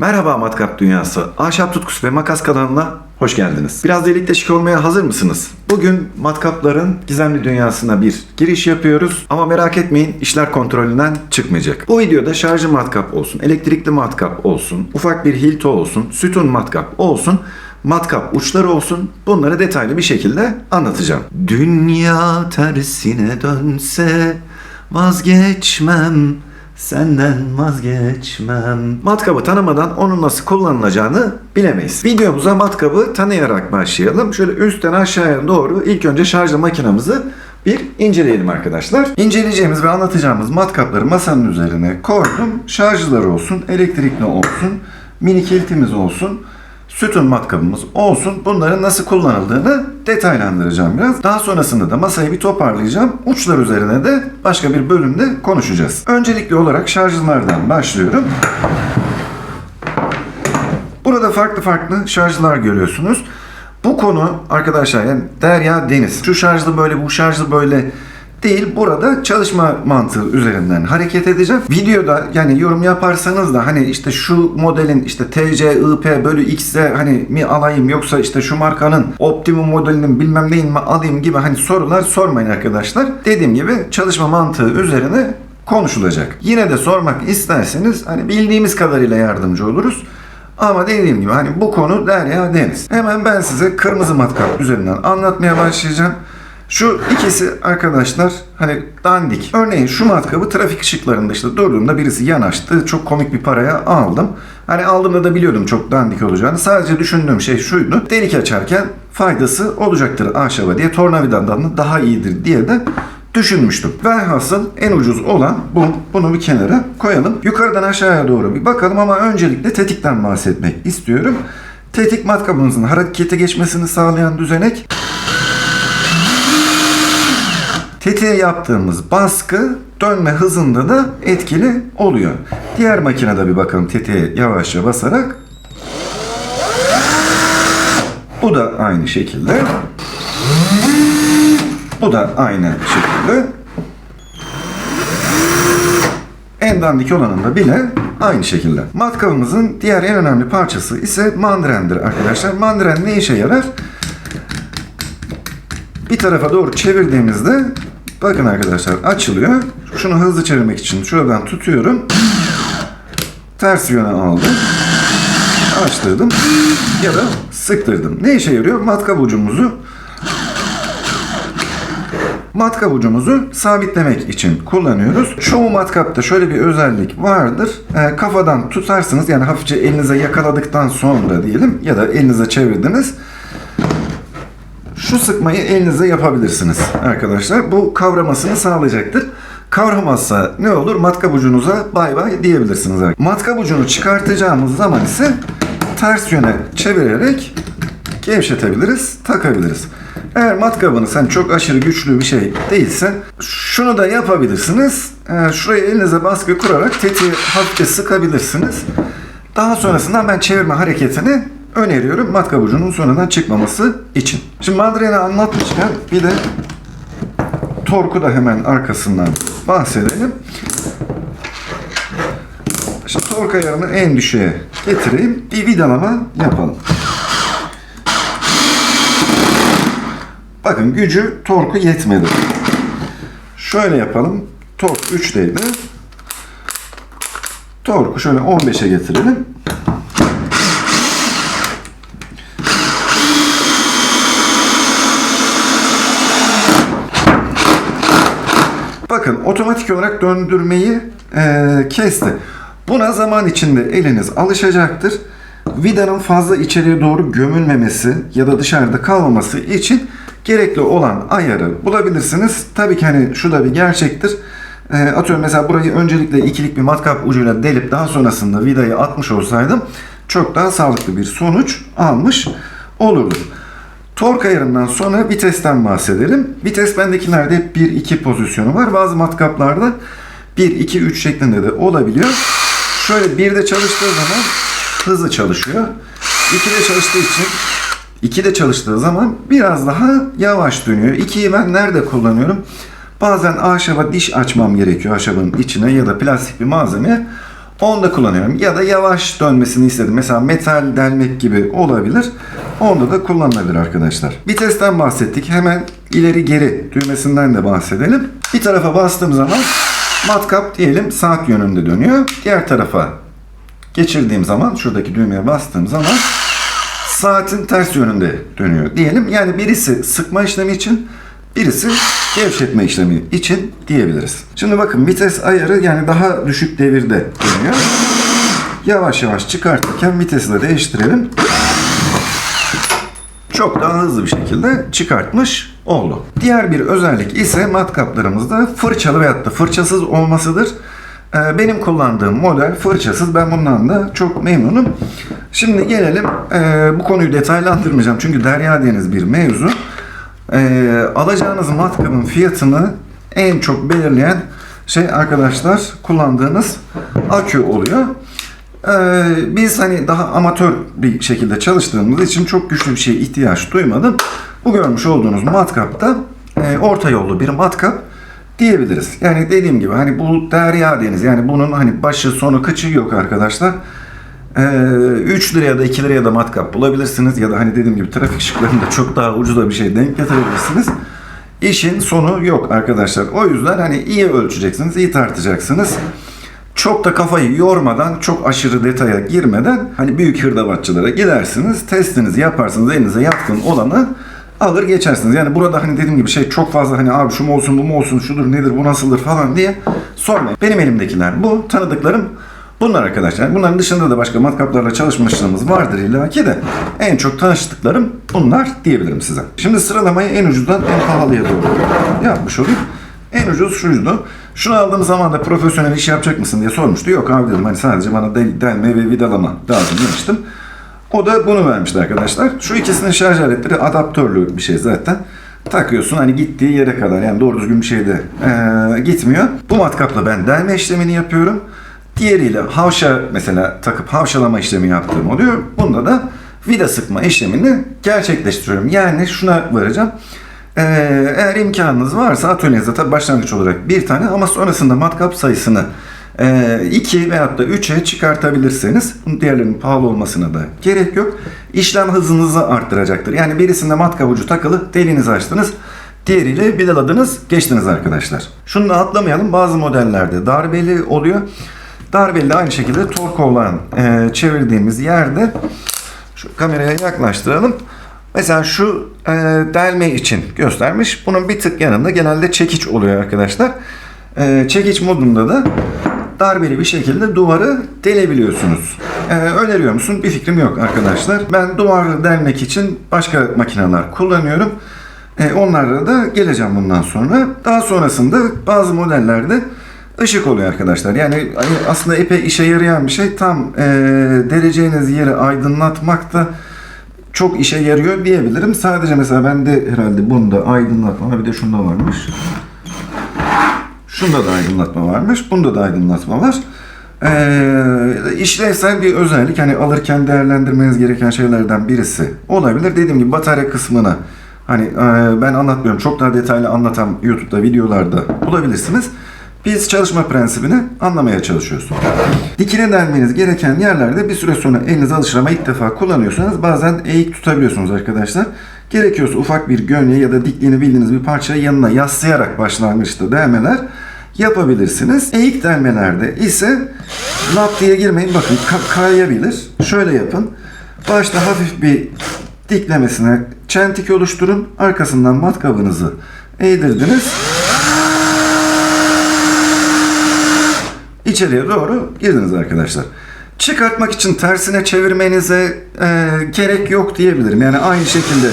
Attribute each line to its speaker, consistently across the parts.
Speaker 1: Merhaba Matkap Dünyası. Ahşap Tutkusu ve Makas kanalına hoş geldiniz. Biraz delik deşik olmaya hazır mısınız? Bugün matkapların gizemli dünyasına bir giriş yapıyoruz. Ama merak etmeyin işler kontrolünden çıkmayacak. Bu videoda şarjı matkap olsun, elektrikli matkap olsun, ufak bir hilto olsun, sütun matkap olsun, matkap uçları olsun bunları detaylı bir şekilde anlatacağım. Dünya tersine dönse vazgeçmem Senden vazgeçmem. Matkabı tanımadan onun nasıl kullanılacağını bilemeyiz. Videomuza matkabı tanıyarak başlayalım. Şöyle üstten aşağıya doğru ilk önce şarjlı makinamızı bir inceleyelim arkadaşlar. İnceleyeceğimiz ve anlatacağımız matkapları masanın üzerine koydum. Şarjlıları olsun, elektrikli olsun, mini kilitimiz olsun sütun matkabımız olsun. Bunların nasıl kullanıldığını detaylandıracağım biraz. Daha sonrasında da masayı bir toparlayacağım. Uçlar üzerine de başka bir bölümde konuşacağız. Öncelikli olarak şarjlardan başlıyorum. Burada farklı farklı şarjlar görüyorsunuz. Bu konu arkadaşlar yani derya deniz. Şu şarjlı böyle bu şarjlı böyle değil. Burada çalışma mantığı üzerinden hareket edeceğim. Videoda yani yorum yaparsanız da hani işte şu modelin işte TC, IP bölü X'e hani mi alayım yoksa işte şu markanın optimum modelinin bilmem neyin mi alayım gibi hani sorular sormayın arkadaşlar. Dediğim gibi çalışma mantığı üzerine konuşulacak. Yine de sormak isterseniz hani bildiğimiz kadarıyla yardımcı oluruz. Ama dediğim gibi hani bu konu derya deniz. Hemen ben size kırmızı matkap üzerinden anlatmaya başlayacağım. Şu ikisi arkadaşlar hani dandik. Örneğin şu matkabı trafik ışıklarında işte durduğumda birisi yanaştı. Çok komik bir paraya aldım. Hani aldığımda da biliyordum çok dandik olacağını. Sadece düşündüğüm şey şuydu. Delik açarken faydası olacaktır ahşaba diye. Tornavidadan da daha iyidir diye de düşünmüştüm. Velhasıl en ucuz olan bu. Bunu bir kenara koyalım. Yukarıdan aşağıya doğru bir bakalım ama öncelikle tetikten bahsetmek istiyorum. Tetik matkabımızın harekete geçmesini sağlayan düzenek. Tetiğe yaptığımız baskı dönme hızında da etkili oluyor. Diğer makinede bir bakalım tetiğe yavaşça basarak. Bu da aynı şekilde. Bu da aynı şekilde. En dandik olanında bile aynı şekilde. Matkabımızın diğer en önemli parçası ise mandrendir arkadaşlar. Mandren ne işe yarar? Bir tarafa doğru çevirdiğimizde bakın arkadaşlar açılıyor. Şunu hızlı çevirmek için şuradan tutuyorum. Ters yöne aldım. Açtırdım ya da sıktırdım. Ne işe yarıyor? Matkap ucumuzu matkap ucumuzu sabitlemek için kullanıyoruz. Çoğu matkapta şöyle bir özellik vardır. Ee, kafadan tutarsınız yani hafifçe elinize yakaladıktan sonra diyelim ya da elinize çevirdiniz. Şu sıkmayı elinize yapabilirsiniz arkadaşlar. Bu kavramasını sağlayacaktır. Kavramazsa ne olur? Matkap ucunuza bay bay diyebilirsiniz. Matkap ucunu çıkartacağımız zaman ise ters yöne çevirerek gevşetebiliriz, takabiliriz. Eğer matkabınız hani çok aşırı güçlü bir şey değilse şunu da yapabilirsiniz. Ee, şuraya elinize baskı kurarak tetiği hafifçe sıkabilirsiniz. Daha sonrasında ben çevirme hareketini öneriyorum matkap ucunun sonradan çıkmaması için. Şimdi mandreni anlatmışken bir de torku da hemen arkasından bahsedelim. Şimdi tork ayarını en düşüğe getireyim. Bir vidalama yapalım. Bakın gücü torku yetmedi. Şöyle yapalım. Tork 3'teydi. Torku şöyle 15'e getirelim. Bakın otomatik olarak döndürmeyi eee, kesti. Buna zaman içinde eliniz alışacaktır. Vidanın fazla içeriye doğru gömülmemesi ya da dışarıda kalmaması için gerekli olan ayarı bulabilirsiniz. Tabii ki hani şu da bir gerçektir. Eee, atıyorum mesela burayı öncelikle ikilik bir matkap ucuyla delip daha sonrasında vidayı atmış olsaydım çok daha sağlıklı bir sonuç almış olurdum. Tork ayarından sonra vitesten bahsedelim. Vites bendekilerde hep 1-2 pozisyonu var. Bazı matkaplarda 1-2-3 şeklinde de olabiliyor. Şöyle 1'de çalıştığı zaman hızlı çalışıyor. 2'de çalıştığı için 2'de çalıştığı zaman biraz daha yavaş dönüyor. 2'yi ben nerede kullanıyorum? Bazen ahşaba diş açmam gerekiyor ahşabın içine ya da plastik bir malzemeye. Onda kullanıyorum. Ya da yavaş dönmesini istedim. Mesela metal delmek gibi olabilir. Onda da kullanılabilir arkadaşlar. Vitesten bahsettik. Hemen ileri geri düğmesinden de bahsedelim. Bir tarafa bastığım zaman matkap diyelim saat yönünde dönüyor. Diğer tarafa geçirdiğim zaman şuradaki düğmeye bastığım zaman saatin ters yönünde dönüyor diyelim. Yani birisi sıkma işlemi için birisi gevşetme işlemi için diyebiliriz. Şimdi bakın vites ayarı yani daha düşük devirde dönüyor. Yavaş yavaş çıkartırken vitesi de değiştirelim. Çok daha hızlı bir şekilde çıkartmış oldu. Diğer bir özellik ise matkaplarımızda fırçalı veyahut da fırçasız olmasıdır. Ee, Benim kullandığım model fırçasız. Ben bundan da çok memnunum. Şimdi gelelim ee, bu konuyu detaylandırmayacağım. Çünkü derya deniz bir mevzu. Ee, alacağınız matkabın fiyatını en çok belirleyen şey arkadaşlar kullandığınız akü oluyor. Ee, biz hani daha amatör bir şekilde çalıştığımız için çok güçlü bir şeye ihtiyaç duymadım. Bu görmüş olduğunuz matkap da e, orta yollu bir matkap diyebiliriz. Yani dediğim gibi hani bu derya deniz yani bunun hani başı sonu kıçı yok arkadaşlar. Ee, 3 liraya da 2 liraya da matkap bulabilirsiniz ya da hani dediğim gibi trafik ışıklarında çok daha ucuza bir şey denk getirebilirsiniz. İşin sonu yok arkadaşlar. O yüzden hani iyi ölçeceksiniz, iyi tartacaksınız. Çok da kafayı yormadan, çok aşırı detaya girmeden hani büyük hırdavatçılara gidersiniz, testinizi yaparsınız, elinize yatkın olanı alır geçersiniz. Yani burada hani dediğim gibi şey çok fazla hani abi şu mu olsun bu mu olsun şudur nedir bu nasıldır falan diye sormayın. Benim elimdekiler bu. Tanıdıklarım bunlar arkadaşlar. Bunların dışında da başka matkaplarla çalışmışlığımız vardır illa ki de en çok tanıştıklarım bunlar diyebilirim size. Şimdi sıralamayı en ucuzdan en pahalıya doğru yapmış olayım. En ucuz şuydu. Şunu aldığım zaman da profesyonel iş yapacak mısın diye sormuştu. Yok abi dedim hani sadece bana del, delme ve vidalama lazım demiştim. O da bunu vermişti arkadaşlar. Şu ikisinin şarj aletleri adaptörlü bir şey zaten. Takıyorsun hani gittiği yere kadar yani doğru düzgün bir şey de eee, gitmiyor. Bu matkapla ben delme işlemini yapıyorum. Diğeriyle havşa mesela takıp havşalama işlemi yaptığım oluyor. Bunda da vida sıkma işlemini gerçekleştiriyorum. Yani şuna varacağım. Ee, eğer imkanınız varsa atölyenizde tabii başlangıç olarak bir tane ama sonrasında matkap sayısını 2 veyahut da 3'e çıkartabilirseniz diğerlerinin pahalı olmasına da gerek yok. İşlem hızınızı arttıracaktır. Yani birisinde matkap ucu takılı delinizi açtınız. Diğeriyle vidaladınız, geçtiniz arkadaşlar. Şunu da atlamayalım. Bazı modellerde darbeli oluyor. Darbeli de aynı şekilde tork olan e, çevirdiğimiz yerde şu kameraya yaklaştıralım. Mesela şu e, delme için göstermiş. Bunun bir tık yanında genelde çekiç oluyor arkadaşlar. E, çekiç modunda da darbeli bir şekilde duvarı delebiliyorsunuz. E, öneriyor musun? Bir fikrim yok arkadaşlar. Ben duvarı delmek için başka makineler kullanıyorum. E, onlarla da geleceğim bundan sonra. Daha sonrasında bazı modellerde ışık oluyor arkadaşlar. Yani hani aslında epey işe yarayan bir şey. Tam e, deleceğiniz yeri aydınlatmak da çok işe yarıyor diyebilirim. Sadece mesela bende herhalde bunda aydınlatma bir de şunda varmış. Şunda da aydınlatma varmış. Bunda da aydınlatma var. Ee, işlevsel bir özellik. Hani alırken değerlendirmeniz gereken şeylerden birisi olabilir. Dediğim gibi batarya kısmına hani e, ben anlatmıyorum. Çok daha detaylı anlatan YouTube'da videolarda bulabilirsiniz. Biz çalışma prensibini anlamaya çalışıyoruz. Dikine delmeniz gereken yerlerde bir süre sonra eliniz alışır ama ilk defa kullanıyorsanız bazen eğik tutabiliyorsunuz arkadaşlar. Gerekiyorsa ufak bir gönye ya da dikliğini bildiğiniz bir parçayı yanına yaslayarak başlangıçta delmeler yapabilirsiniz. Eğik delmelerde ise lap diye girmeyin. Bakın ka- kayabilir. Şöyle yapın. Başta hafif bir diklemesine çentik oluşturun. Arkasından matkabınızı eğdirdiniz. İçeriye doğru girdiniz arkadaşlar. Çıkartmak için tersine çevirmenize e, gerek yok diyebilirim. Yani aynı şekilde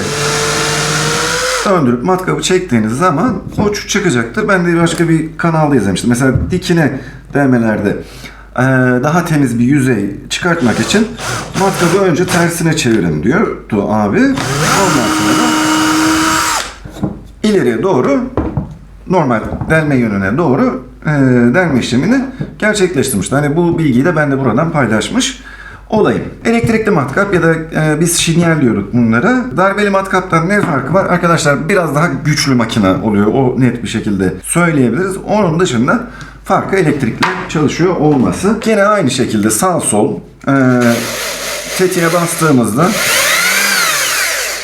Speaker 1: döndürüp matkabı çektiğiniz zaman uç çıkacaktır. Ben de başka bir kanalda izlemiştim. Mesela dikine delmelerde e, daha temiz bir yüzey çıkartmak için matkabı önce tersine çevirin diyordu abi. Ondan sonra ileriye doğru normal delme yönüne doğru e, işlemini gerçekleştirmişti. Hani bu bilgiyi de ben de buradan paylaşmış olayım. Elektrikli matkap ya da e, biz şinyel diyoruz bunlara. Darbeli matkaptan ne farkı var? Arkadaşlar biraz daha güçlü makine oluyor. O net bir şekilde söyleyebiliriz. Onun dışında Farkı elektrikle çalışıyor olması. Gene aynı şekilde sağ sol e, tetiğe bastığımızda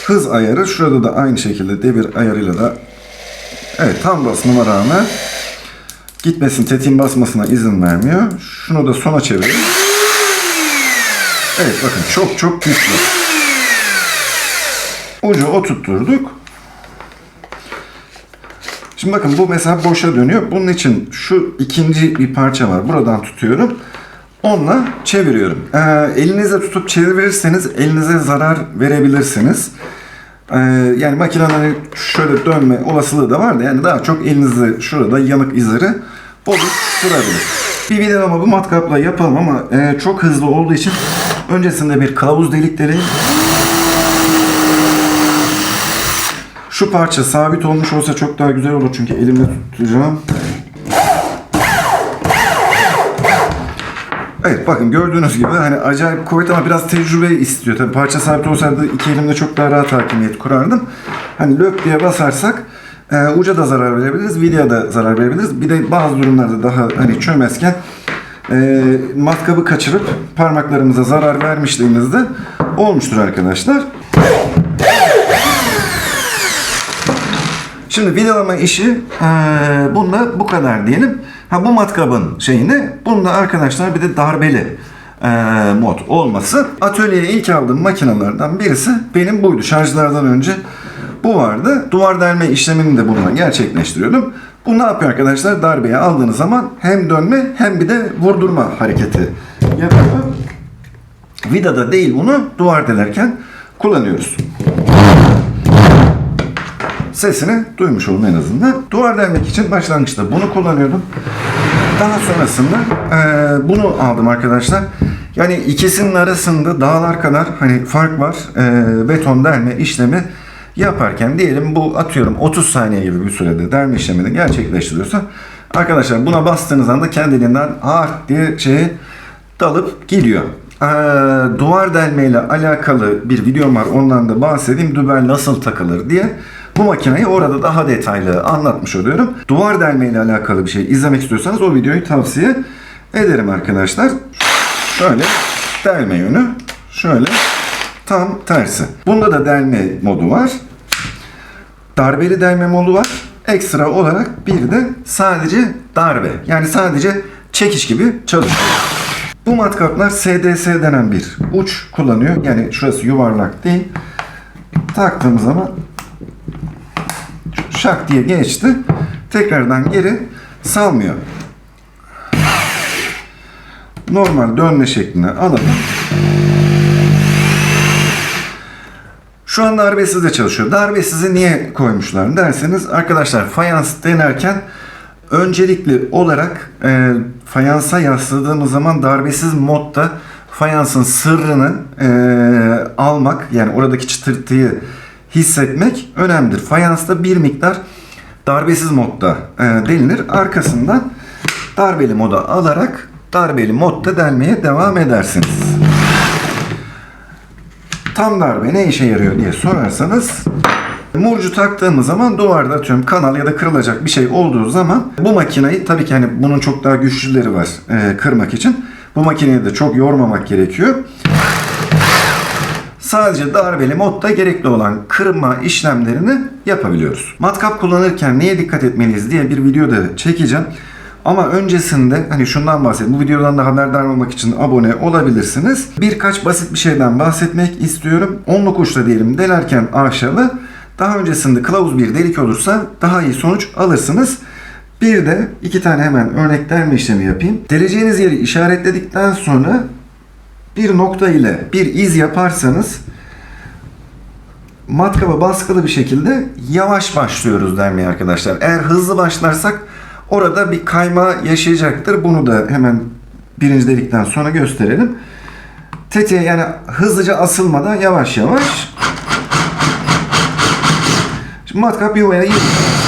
Speaker 1: hız ayarı. Şurada da aynı şekilde devir ayarıyla da evet tam basmama rağmen gitmesin tetiğin basmasına izin vermiyor. Şunu da sona çevirelim. Evet bakın çok çok güçlü. Ucu oturtturduk. Şimdi bakın bu mesela boşa dönüyor. Bunun için şu ikinci bir parça var. Buradan tutuyorum. Onunla çeviriyorum. Ee, elinizle tutup çevirirseniz elinize zarar verebilirsiniz. Ee, yani makinenin şöyle dönme olasılığı da var da yani daha çok elinizde şurada yanık izleri oluşturabilir. Bir videolama bu matkapla yapalım ama e, çok hızlı olduğu için öncesinde bir kılavuz delikleri şu parça sabit olmuş olsa çok daha güzel olur çünkü elimle tutacağım. Evet bakın gördüğünüz gibi hani acayip kuvvet ama biraz tecrübe istiyor. Tabii parça sabit olsaydı iki elimle çok daha rahat hakimiyet kurardım. Hani lök diye basarsak e, uca da zarar verebiliriz, videoya da zarar verebiliriz. Bir de bazı durumlarda daha hani çömezken e, matkabı kaçırıp parmaklarımıza zarar vermişliğimiz de olmuştur arkadaşlar. Şimdi vidalama işi eee bunda bu kadar diyelim. Ha bu matkabın şeyini bunda arkadaşlar bir de darbeli eee, mod olması. Atölyeye ilk aldığım makinelerden birisi benim buydu. Şarjlardan önce bu vardı. Duvar delme işlemini de bununla gerçekleştiriyordum. Bu ne yapıyor arkadaşlar? Darbeye aldığınız zaman hem dönme hem bir de vurdurma hareketi yapıyor. Vidada değil bunu duvar delerken kullanıyoruz sesini duymuş olun en azından. Duvar delmek için başlangıçta bunu kullanıyordum. Daha sonrasında eee, bunu aldım arkadaşlar. Yani ikisinin arasında dağlar kadar hani fark var. Eee, beton delme işlemi yaparken diyelim bu atıyorum 30 saniye gibi bir sürede delme işlemini gerçekleştiriyorsa arkadaşlar buna bastığınız anda kendiliğinden ah diye şeye dalıp gidiyor. Ee, duvar delme ile alakalı bir videom var. Ondan da bahsedeyim. Dübel nasıl takılır diye. Bu makineyi orada daha detaylı anlatmış oluyorum. Duvar delme ile alakalı bir şey izlemek istiyorsanız o videoyu tavsiye ederim arkadaşlar. Şöyle delme yönü. Şöyle tam tersi. Bunda da delme modu var. Darbeli delme modu var. Ekstra olarak bir de sadece darbe. Yani sadece çekiş gibi çalışıyor. Bu matkaplar SDS denen bir uç kullanıyor. Yani şurası yuvarlak değil. Taktığımız zaman şak diye geçti. Tekrardan geri salmıyor. Normal dönme şeklini alalım. Şu an darbesiz de çalışıyor. Darbesizi niye koymuşlar derseniz arkadaşlar fayans denerken öncelikli olarak e, fayansa yasladığımız zaman darbesiz modda fayansın sırrını e, almak yani oradaki çıtırtıyı hissetmek önemlidir. Fayansta bir miktar darbesiz modda e, delinir. Arkasından darbeli moda alarak darbeli modda delmeye devam edersiniz. Tam darbe ne işe yarıyor diye sorarsanız Murcu taktığımız zaman duvarda atıyorum kanal ya da kırılacak bir şey olduğu zaman bu makineyi tabii ki hani bunun çok daha güçlüleri var e, kırmak için. Bu makineyi de çok yormamak gerekiyor. Sadece darbeli modda gerekli olan kırma işlemlerini yapabiliyoruz. Matkap kullanırken neye dikkat etmeliyiz diye bir video da çekeceğim. Ama öncesinde hani şundan bahsedeyim. Bu videodan da haberdar olmak için abone olabilirsiniz. Birkaç basit bir şeyden bahsetmek istiyorum. Onluk uçta diyelim delerken ahşalı. Daha öncesinde kılavuz bir delik olursa daha iyi sonuç alırsınız. Bir de iki tane hemen örnek delme işlemi yapayım. Deleceğiniz yeri işaretledikten sonra bir nokta ile bir iz yaparsanız matkaba baskılı bir şekilde yavaş başlıyoruz dermeye arkadaşlar. Eğer hızlı başlarsak orada bir kayma yaşayacaktır. Bunu da hemen birinci delikten sonra gösterelim. Tetiğe yani hızlıca asılmadan yavaş yavaş Şimdi matkap yuvaya girdikten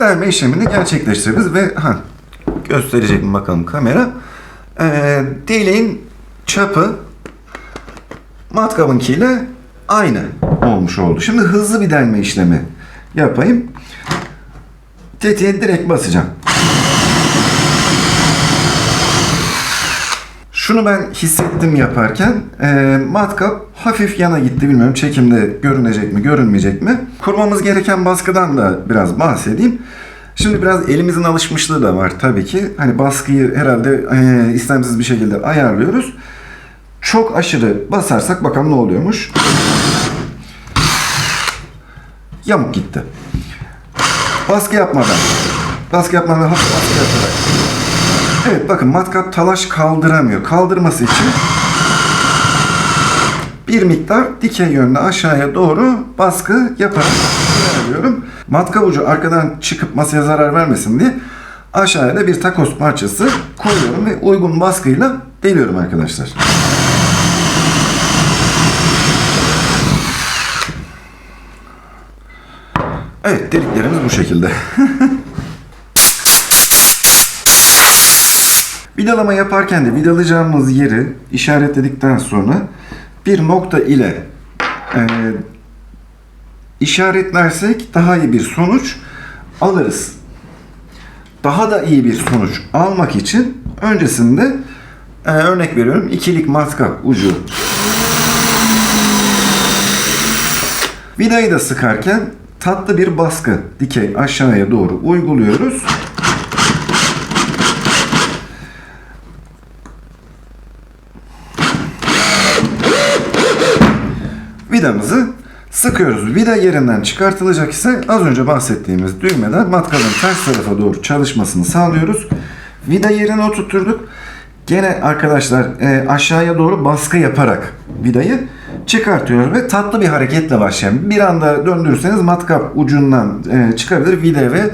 Speaker 1: delme işlemini gerçekleştiririz ve ha, gösterecek mi bakalım kamera. Ee, deliğin çapı matkabınkiyle aynı olmuş oldu. Şimdi hızlı bir delme işlemi yapayım. Tetiğe direkt basacağım. Şunu ben hissettim yaparken e, matkap hafif yana gitti bilmiyorum çekimde görünecek mi görünmeyecek mi. Kurmamız gereken baskıdan da biraz bahsedeyim. Şimdi biraz elimizin alışmışlığı da var tabii ki. Hani baskıyı herhalde e, istemsiz bir şekilde ayarlıyoruz. Çok aşırı basarsak bakalım ne oluyormuş. Yamuk gitti. Baskı yapmadan. Baskı yapmadan hafif baskı yaparak. Evet bakın matkap talaş kaldıramıyor. Kaldırması için bir miktar dikey yönde aşağıya doğru baskı yaparak ilerliyorum. Matkap ucu arkadan çıkıp masaya zarar vermesin diye aşağıya da bir takos parçası koyuyorum ve uygun baskıyla deliyorum arkadaşlar. Evet deliklerimiz bu şekilde. Vidalama yaparken de vidalayacağımız yeri işaretledikten sonra bir nokta ile e, işaretlersek daha iyi bir sonuç alırız. Daha da iyi bir sonuç almak için öncesinde e, örnek veriyorum ikilik matkap ucu Vidayı da sıkarken tatlı bir baskı dikey aşağıya doğru uyguluyoruz. Sıkıyoruz. Vida yerinden çıkartılacak ise az önce bahsettiğimiz düğmeden matkabın ters tarafa doğru çalışmasını sağlıyoruz. Vida yerine oturtturduk. Gene arkadaşlar e, aşağıya doğru baskı yaparak vidayı çıkartıyoruz ve tatlı bir hareketle başlayan. Bir anda döndürürseniz matkap ucundan e, çıkabilir. Vida ve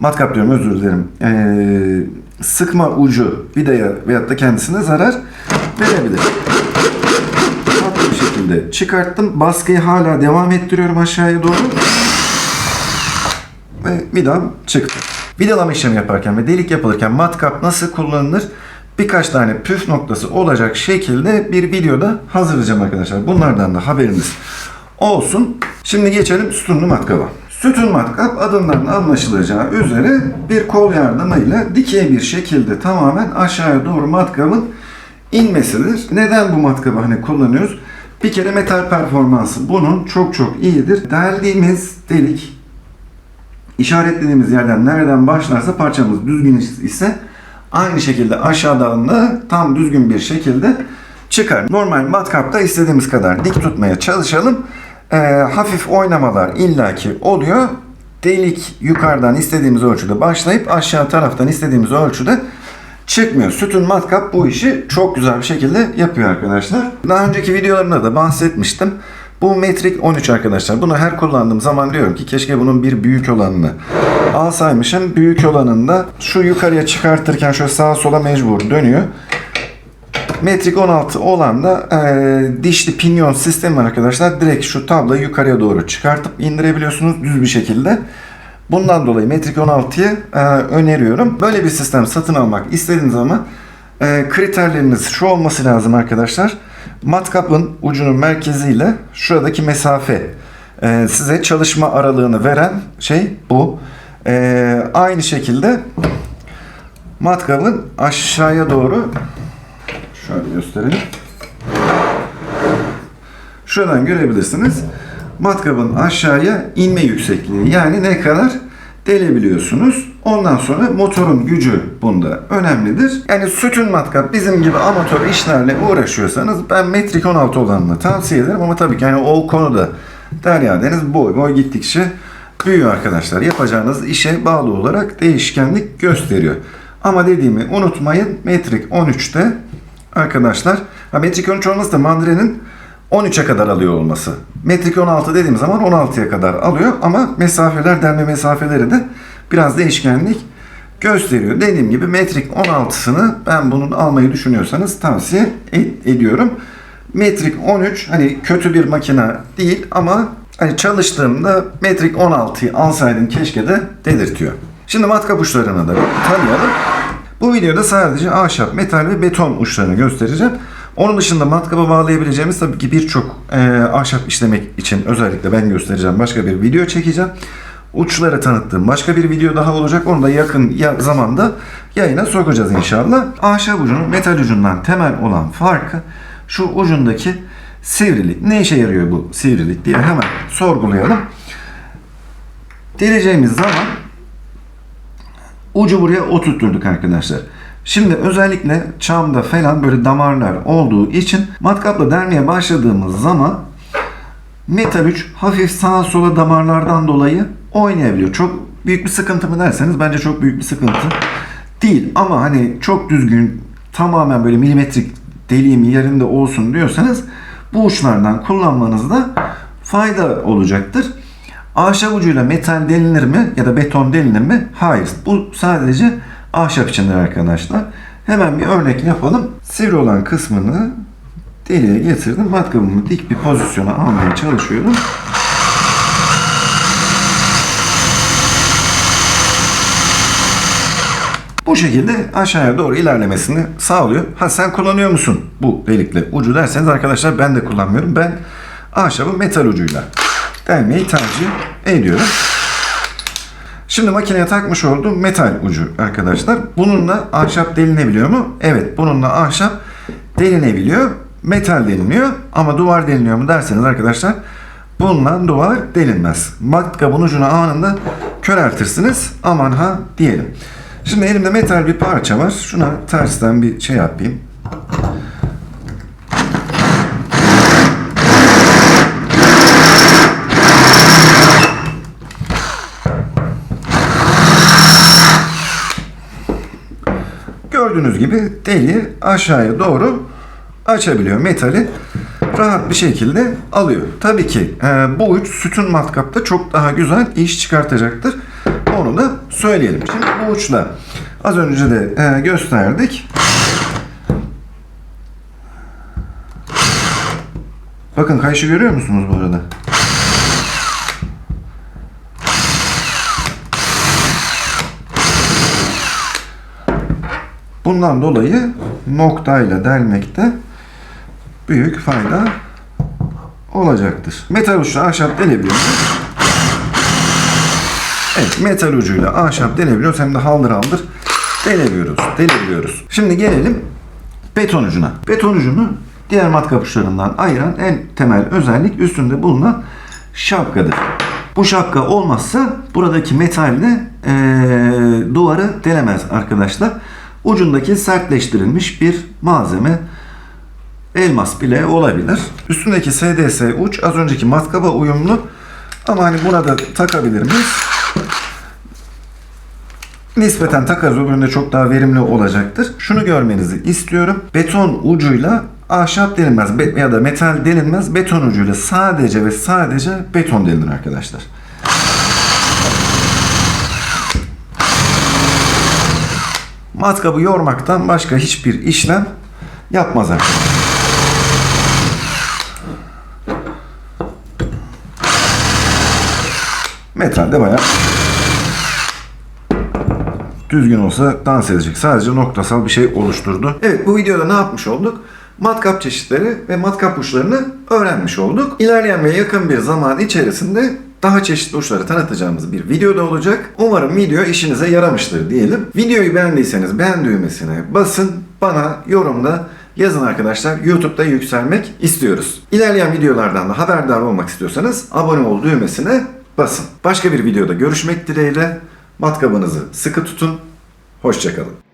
Speaker 1: matkap diyorum özür dilerim. E, sıkma ucu vidaya veyahut da kendisine zarar verebilir şekilde çıkarttım. Baskıyı hala devam ettiriyorum aşağıya doğru. Ve vidam çıktı. Vidalama işlemi yaparken ve delik yapılırken matkap nasıl kullanılır? Birkaç tane püf noktası olacak şekilde bir videoda hazırlayacağım arkadaşlar. Bunlardan da haberiniz olsun. Şimdi geçelim sütunlu matkaba. Sütun matkap adından anlaşılacağı üzere bir kol yardımıyla dikey bir şekilde tamamen aşağıya doğru matkabın inmesidir. Neden bu matkabı hani kullanıyoruz? Bir kere metal performansı bunun çok çok iyidir. Deldiğimiz delik işaretlediğimiz yerden nereden başlarsa parçamız düzgün ise aynı şekilde aşağıdan da tam düzgün bir şekilde çıkar. Normal matkapta istediğimiz kadar dik tutmaya çalışalım. Ee, hafif oynamalar illaki oluyor. Delik yukarıdan istediğimiz ölçüde başlayıp aşağı taraftan istediğimiz ölçüde çıkmıyor. Sütun matkap bu işi çok güzel bir şekilde yapıyor arkadaşlar. Daha önceki videolarımda da bahsetmiştim. Bu metrik 13 arkadaşlar. Bunu her kullandığım zaman diyorum ki keşke bunun bir büyük olanını alsaymışım. Büyük olanında şu yukarıya çıkartırken şöyle sağa sola mecbur dönüyor. Metrik 16 olan da e, dişli pinyon sistemi arkadaşlar. Direkt şu tablayı yukarıya doğru çıkartıp indirebiliyorsunuz düz bir şekilde. Bundan dolayı Metrik 16'yı e, öneriyorum. Böyle bir sistem satın almak istediğiniz zaman e, kriterleriniz şu olması lazım arkadaşlar. Matkapın ucunun merkeziyle şuradaki mesafe e, size çalışma aralığını veren şey bu. E, aynı şekilde matkabın aşağıya doğru şöyle gösterelim. Şuradan görebilirsiniz. Matkabın aşağıya inme yüksekliği. Yani ne kadar delebiliyorsunuz. Ondan sonra motorun gücü bunda önemlidir. Yani sütün matkap bizim gibi amatör işlerle uğraşıyorsanız ben metrik 16 olanını tavsiye ederim ama tabii ki yani o konuda Derya Deniz boy boy gittikçe büyüyor arkadaşlar. Yapacağınız işe bağlı olarak değişkenlik gösteriyor. Ama dediğimi unutmayın metrik 13'te arkadaşlar ha, metrik 13 olması da mandrenin 13'e kadar alıyor olması. Metrik 16 dediğim zaman 16'ya kadar alıyor ama mesafeler, delme mesafeleri de biraz değişkenlik gösteriyor. Dediğim gibi metrik 16'sını ben bunun almayı düşünüyorsanız tavsiye ed- ediyorum. Metrik 13 hani kötü bir makine değil ama hani çalıştığımda metrik 16'yı alsaydım keşke de dedirtiyor. Şimdi matkap uçlarını da tanıyalım. Bu videoda sadece ahşap, metal ve beton uçlarını göstereceğim. Onun dışında matkaba bağlayabileceğimiz tabii ki birçok e, ahşap işlemek için özellikle ben göstereceğim. Başka bir video çekeceğim. Uçları tanıttığım başka bir video daha olacak. Onu da yakın ya- zamanda yayına sokacağız inşallah. Ahşap ucunun metal ucundan temel olan farkı şu ucundaki sivrilik. Ne işe yarıyor bu sivrilik diye hemen sorgulayalım. Deleceğimiz zaman ucu buraya oturtturduk arkadaşlar. Şimdi özellikle çamda falan böyle damarlar olduğu için matkapla delmeye başladığımız zaman metal uç hafif sağa sola damarlardan dolayı oynayabiliyor. Çok büyük bir sıkıntı mı derseniz bence çok büyük bir sıkıntı değil. Ama hani çok düzgün tamamen böyle milimetrik deliğim yerinde olsun diyorsanız bu uçlardan kullanmanızda fayda olacaktır. Ahşap ucuyla metal delinir mi ya da beton delinir mi? Hayır. Bu sadece ahşap içindir arkadaşlar. Hemen bir örnek yapalım. Sivri olan kısmını deliğe getirdim. Matkabımı dik bir pozisyona almaya çalışıyorum. Bu şekilde aşağıya doğru ilerlemesini sağlıyor. Ha sen kullanıyor musun bu delikle ucu derseniz arkadaşlar ben de kullanmıyorum. Ben ahşabı metal ucuyla delmeyi tercih ediyorum. Şimdi makineye takmış olduğum metal ucu arkadaşlar. Bununla ahşap delinebiliyor mu? Evet bununla ahşap delinebiliyor. Metal deliniyor ama duvar deliniyor mu derseniz arkadaşlar bununla duvar delinmez. Matkabın ucunu anında köreltirsiniz. Aman ha diyelim. Şimdi elimde metal bir parça var. Şuna tersten bir şey yapayım. Gördüğünüz gibi deli aşağıya doğru açabiliyor metali rahat bir şekilde alıyor. Tabii ki e, bu uç sütun matkapta çok daha güzel iş çıkartacaktır. Onu da söyleyelim. Şimdi bu uçla az önce de e, gösterdik. Bakın kayışı görüyor musunuz bu arada? Bundan dolayı noktayla delmekte büyük fayda olacaktır. Metal uçla ahşap delebiliyor? Evet, metal ucuyla ahşap delebiliyoruz hem de haldır haldır delebiliyoruz, delebiliyoruz. Şimdi gelelim beton ucuna. Beton ucunu diğer matkap uçlarından ayıran en temel özellik üstünde bulunan şapkadır. Bu şapka olmazsa buradaki metalle eee, duvarı delemez arkadaşlar. Ucundaki sertleştirilmiş bir malzeme elmas bile olabilir. Üstündeki SDS uç az önceki matkaba uyumlu ama hani buna da takabilir miyiz? Nispeten takarız öbüründe çok daha verimli olacaktır. Şunu görmenizi istiyorum. Beton ucuyla ahşap delinmez be- ya da metal delinmez. Beton ucuyla sadece ve sadece beton delinir arkadaşlar. Matkabı yormaktan başka hiçbir işlem yapmaz arkadaşlar. Metal de bayağı düzgün olsa dans edecek. Sadece noktasal bir şey oluşturdu. Evet bu videoda ne yapmış olduk? Matkap çeşitleri ve matkap uçlarını öğrenmiş olduk. İlerleyen ve yakın bir zaman içerisinde daha çeşitli uçları tanıtacağımız bir video da olacak. Umarım video işinize yaramıştır diyelim. Videoyu beğendiyseniz beğen düğmesine basın. Bana yorumda yazın arkadaşlar. YouTube'da yükselmek istiyoruz. İlerleyen videolardan da haberdar olmak istiyorsanız abone ol düğmesine basın. Başka bir videoda görüşmek dileğiyle. Matkabınızı sıkı tutun. Hoşçakalın.